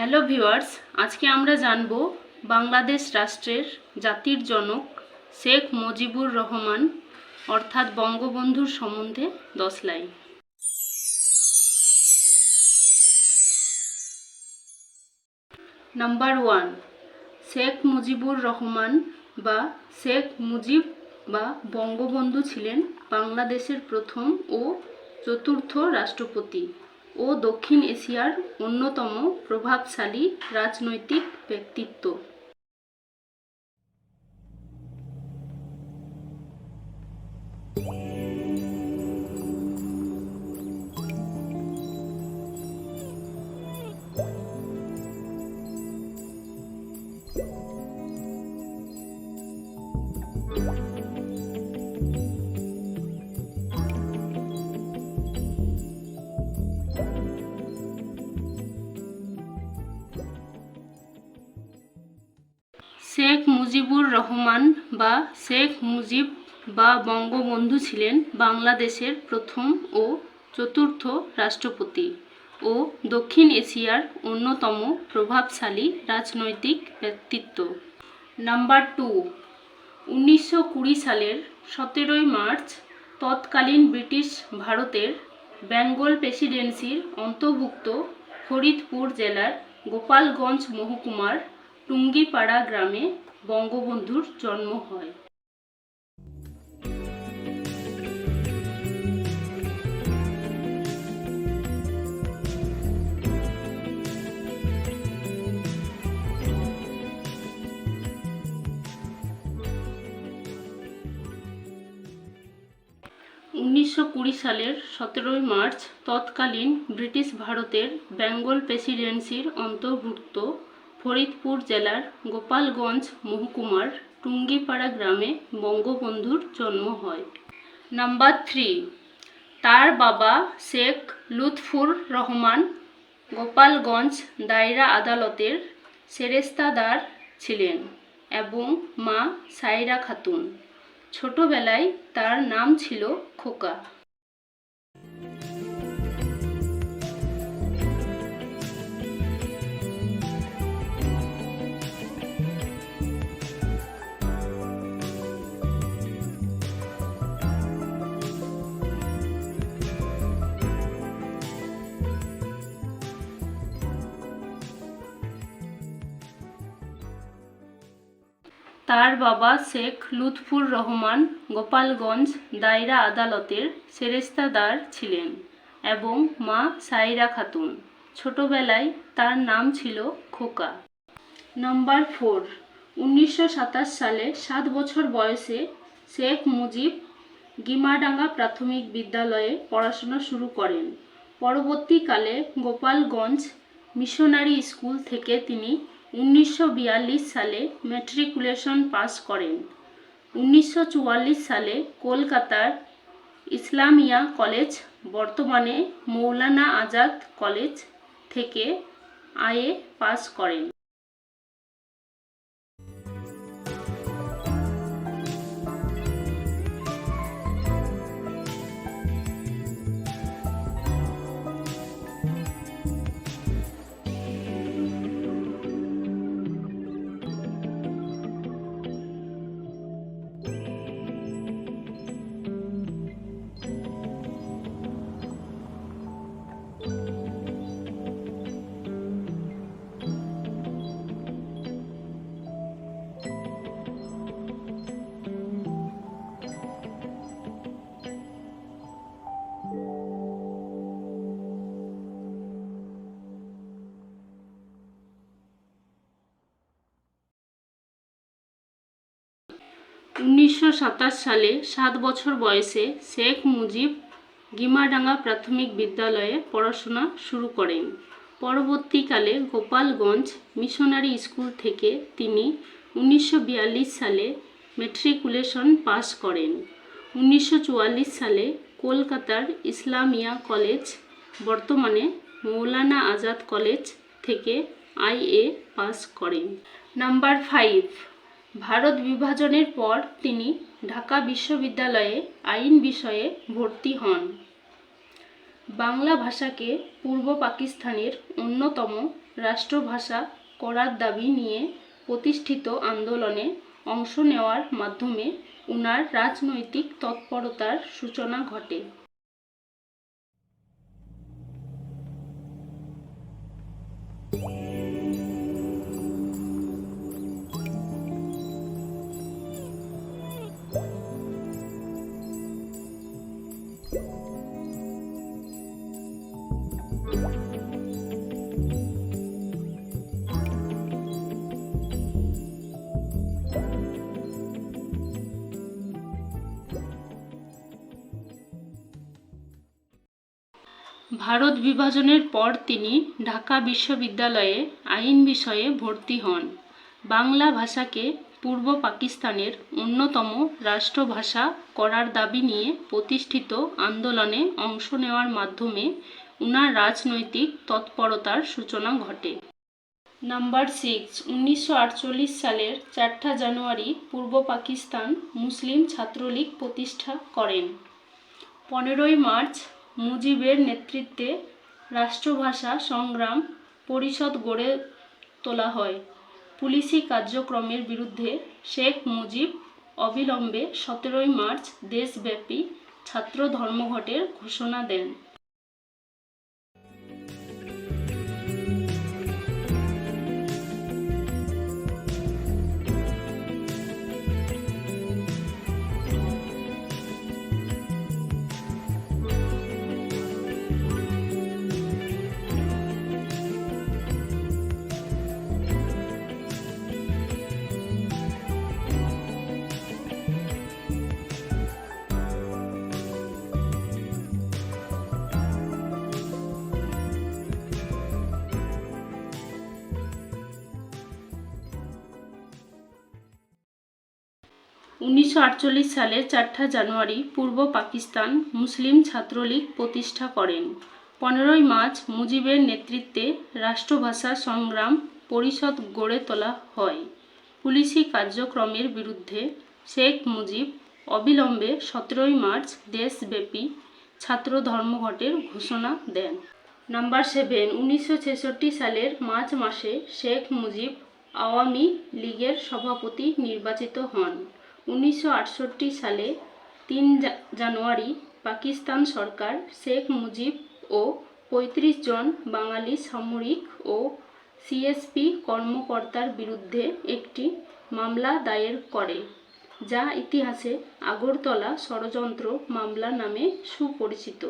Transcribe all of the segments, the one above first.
Hello viewers, আজকে আমরা জানব বাংলাদেশ রাষ্ট্রের জাতির জনক শেখ মুজিবুর রহমান, অর্থাৎ বঙ্গবন্ধুর সম্বন্ধে দশ line. Number one, Sheikh Mujibur Rahman বা শেখ মুজিব বা বঙ্গবন্ধু ছিলেন বাংলাদেশের প্রথম ও চতুর্থ রাষ্ট্রপতি। ও দক্ষিণ এশিয়ার অন্যতম প্রভাবশালী রাজনৈতিক ব্যক্তিত্ব। শেখ মুজিবুর রহমান বা শেখ মুজিব বা বঙ্গবন্ধু ছিলেন বাংলাদেশের প্রথম ও চতুর্থ রাষ্ট্রপতি ও দক্ষিণ এশিয়ার অন্যতম প্রভাবশালী রাজনৈতিক ব্যক্তিত্ব। নাম্বার টু, উনিশশো কুড়ি সালের সতেরোই মার্চ তৎকালীন ব্রিটিশ ভারতের বেঙ্গল প্রেসিডেন্সির অন্তর্ভুক্ত ফরিদপুর জেলার গোপালগঞ্জ মহকুমার টুঙ্গিপাড়া গ্রামে বঙ্গবন্ধুর জন্ম হয়। উনিশশো কুড়ি সালের সতেরোই মার্চ তৎকালীন ব্রিটিশ ভারতের বেঙ্গল প্রেসিডেন্সির অন্তর্ভুক্ত ফরিদপুর জেলার গোপালগঞ্জ মহকুমার টুঙ্গিপাড়া গ্রামে বঙ্গবন্ধুর জন্ম হয়। নাম্বার থ্রি, তার বাবা শেখ লুৎফুর রহমান গোপালগঞ্জ দায়রা আদালতের সেরেস্তাদার ছিলেন এবং মা সাইরা খাতুন। ছোটবেলায় তার নাম ছিল খোকা। তার বাবা শেখ লুৎফুর রহমান গোপালগঞ্জ দায়রা আদালতের সেরেস্তাদার ছিলেন এবং মা সাইরা খাতুন। ছোটবেলায় তার নাম ছিল খোকা। নম্বর ফোর, উনিশশো সাতাশ সালে সাত বছর বয়সে শেখ মুজিব গিমাডাঙ্গা প্রাথমিক বিদ্যালয়ে পড়াশোনা শুরু করেন। পরবর্তীকালে গোপালগঞ্জ মিশনারি স্কুল থেকে তিনি উনিশশো বিয়াল্লিশ সালে ম্যাট্রিকুলেশন পাস করেন। উনিশশো চুয়াল্লিশ সালে কলকাতার ইসলামিয়া কলেজ, বর্তমানে মৌলানা আজাদ কলেজ থেকে আয়ে পাস করেন। সালে সাত বছর বয়সে শেখ মুজিব গিমাডাঙ্গা প্রাথমিক বিদ্যালয়ে পড়াশোনা শুরু করেন। পরবর্তীকালে গোপালগঞ্জ মিশনারি স্কুল থেকে তিনি উনিশশো বিয়াল্লিশ সালে মেট্রিকুলেশন পাস করেন। উনিশশো চুয়াল্লিশ সালে কলকাতার ইসলামিয়া কলেজ, বর্তমানে মৌলানা আজাদ কলেজ থেকে আইএ পাস করেন। নাম্বার ফাইভ ভারত বিভাজনের পর তিনি ঢাকা বিশ্ববিদ্যালয়ে আইন বিষয়ে ভর্তি হন। বাংলা ভাষাকে পূর্ব পাকিস্তানের অন্যতম রাষ্ট্রভাষা করার দাবি নিয়ে প্রতিষ্ঠিত আন্দোলনে অংশ নেওয়ার মাধ্যমে উনার রাজনৈতিক তৎপরতার সূচনা ঘটে। ভারত বিভাজনের পর তিনি ঢাকা বিশ্ববিদ্যালয়ে আইন বিষয়ে ভর্তি হন। বাংলা ভাষাকে পূর্ব পাকিস্তানের অন্যতম রাষ্ট্রভাষা করার দাবি নিয়ে প্রতিষ্ঠিত আন্দোলনে অংশ নেওয়ার মাধ্যমে উনার রাজনৈতিক তৎপরতার সূচনা ঘটে। নাম্বার সিক্স, উনিশশো আটচল্লিশ সালের চারটা জানুয়ারি পূর্ব পাকিস্তান মুসলিম ছাত্রলীগ প্রতিষ্ঠা করেন। পনেরোই মার্চ মুজিবের নেতৃত্বে রাষ্ট্রভাষা সংগ্রাম পরিষদ গড়ে তোলা হয়। পুলিশি কার্যক্রমের বিরুদ্ধে শেখ মুজিব অবিলম্বে সতেরোই মার্চ দেশব্যাপী ছাত্র ধর্মঘটের ঘোষণা দেন। উনিশশো আটচল্লিশ সালের চারটা জানুয়ারি পূর্ব পাকিস্তান মুসলিম ছাত্রলীগ প্রতিষ্ঠা করেন। পনেরোই মার্চ মুজিবের নেতৃত্বে রাষ্ট্রভাষা সংগ্রাম পরিষদ গড়ে তোলা হয়। পুলিশি কার্যক্রমের বিরুদ্ধে শেখ মুজিব অবিলম্বে সতেরোই মার্চ দেশব্যাপী ছাত্র ধর্মঘটের ঘোষণা দেন। নাম্বার সেভেন, উনিশশো ছেষট্টি সালের মার্চ মাসে শেখ মুজিব আওয়ামী লীগের সভাপতি নির্বাচিত হন। উনিশশো আটষট্টি সালে তিন জানুয়ারি পাকিস্তান সরকার শেখ মুজিব ও পঁয়ত্রিশ জন বাঙালি সামরিক ও সিএসপি কর্মকর্তার বিরুদ্ধে একটি মামলা দায়ের করে, যা ইতিহাসে আগরতলা ষড়যন্ত্র মামলা নামে সুপরিচিত।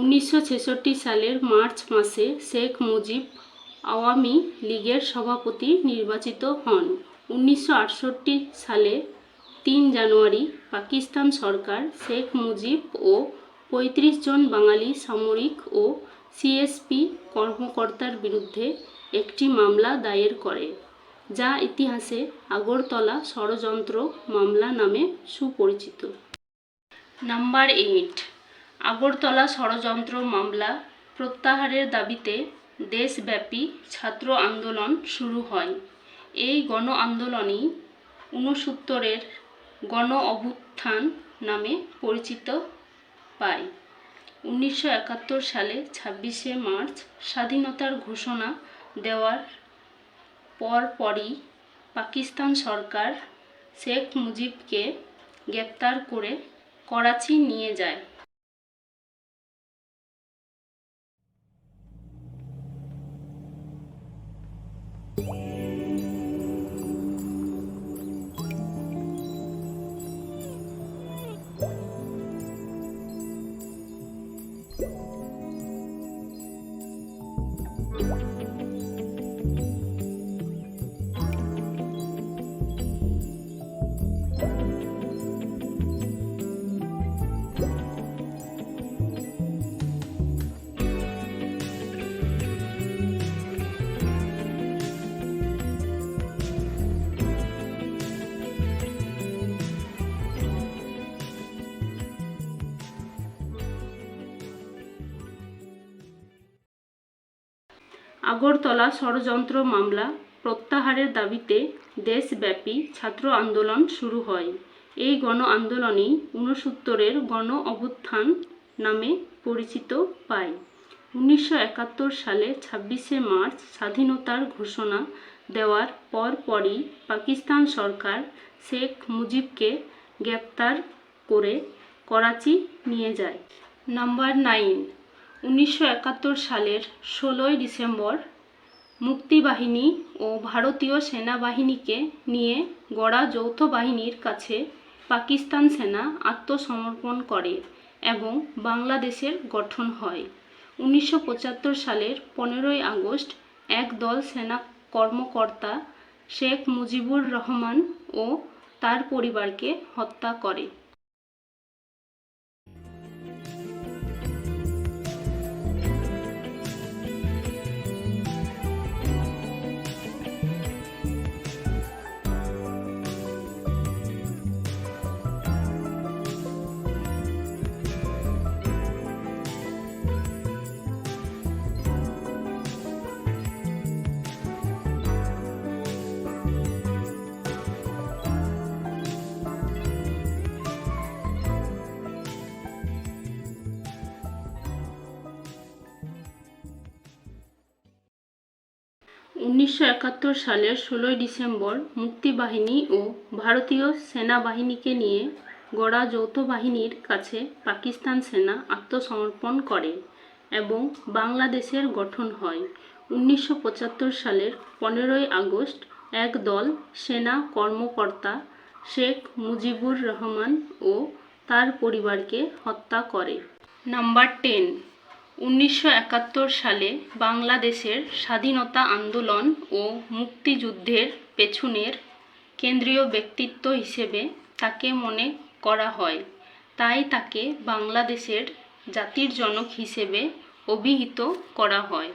উনিশশো ছেষট্টি সালের মার্চ মাসে শেখ মুজিব আওয়ামী লীগের সভাপতি নির্বাচিত হন। উনিশশো আটষট্টি সালে তিন জানুয়ারি পাকিস্তান সরকার শেখ মুজিব ও পঁয়ত্রিশ জন বাঙালি সামরিক ও সিএসপি কর্মকর্তার বিরুদ্ধে একটি মামলা দায়ের করে, যা ইতিহাসে আগরতলা ষড়যন্ত্র মামলা নামে সুপরিচিত। নাম্বার এইট আগরতলা ষড়যন্ত্র মামলা প্রত্যাহারের দাবিতে দেশব্যাপী ছাত্র আন্দোলন শুরু হয়। এই গণ আন্দোলনই ঊনসত্তরের গণ অভ্যুত্থান নামে পরিচিত পায়। উনিশশো একাত্তর সালে ছাব্বিশে মার্চ স্বাধীনতার ঘোষণা দেওয়ার পরপরই পাকিস্তান সরকার শেখ মুজিবকে গ্রেপ্তার করে করাচি নিয়ে যায়। আগরতলা ষড়যন্ত্র মামলা প্রত্যাহারের দাবিতে দেশব্যাপী ছাত্র আন্দোলন শুরু হয়। এই গণ আন্দোলনই ঊনসত্তরের গণ অভ্যুত্থান নামে পরিচিত পায়। উনিশশো একাত্তর সালে ছাব্বিশে মার্চ স্বাধীনতার ঘোষণা দেওয়ার পরপরই পাকিস্তান সরকার শেখ মুজিবকে গ্রেপ্তার করে করাচি নিয়ে যায়। নাম্বার নাইন উনিশশো একাত্তর সালের ষোলোই ডিসেম্বর মুক্তিবাহিনী ও ভারতীয় সেনাবাহিনীকে নিয়ে গড়া যৌথ বাহিনীর কাছে পাকিস্তান সেনা আত্মসমর্পণ করে এবং বাংলাদেশের গঠন হয়। উনিশশো পঁচাত্তর সালের পনেরোই আগস্ট এক দল সেনা কর্মকর্তা শেখ মুজিবুর রহমান ও তার পরিবারকে হত্যা করে। উনিশশো একাত্তর সালের ষোলোই ডিসেম্বর মুক্তিবাহিনী ও ভারতীয় সেনাবাহিনীকে নিয়ে গড়া যৌথ বাহিনীর কাছে পাকিস্তান সেনা আত্মসমর্পণ করে এবং বাংলাদেশের গঠন হয়। উনিশশো পঁচাত্তর সালের পনেরোই আগস্ট এক দল সেনা কর্মকর্তা শেখ মুজিবুর রহমান ও তার পরিবারকে হত্যা করে। নাম্বার টেন উনিশশো একাত্তর সালে বাংলাদেশের স্বাধীনতা আন্দোলন ও মুক্তিযুদ্ধের পেছনের কেন্দ্রীয় ব্যক্তিত্ব হিসেবে তাকে মনে করা হয়। তাই তাকে বাংলাদেশের জাতির জনক হিসেবে অভিহিত করা হয়।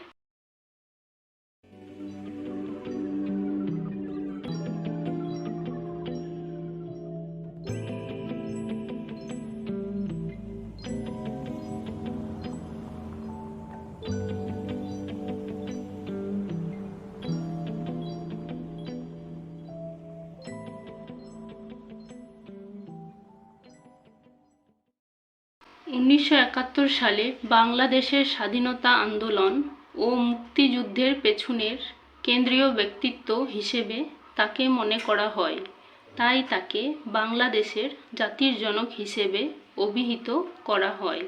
উনিশশো একাত্তর সালে বাংলাদেশের স্বাধীনতা আন্দোলন ও মুক্তিযুদ্ধের পেছনের কেন্দ্রীয় ব্যক্তিত্ব হিসেবে তাকে মনে করা হয়। তাই তাকে বাংলাদেশের জাতির জনক হিসেবে অভিহিত করা হয়।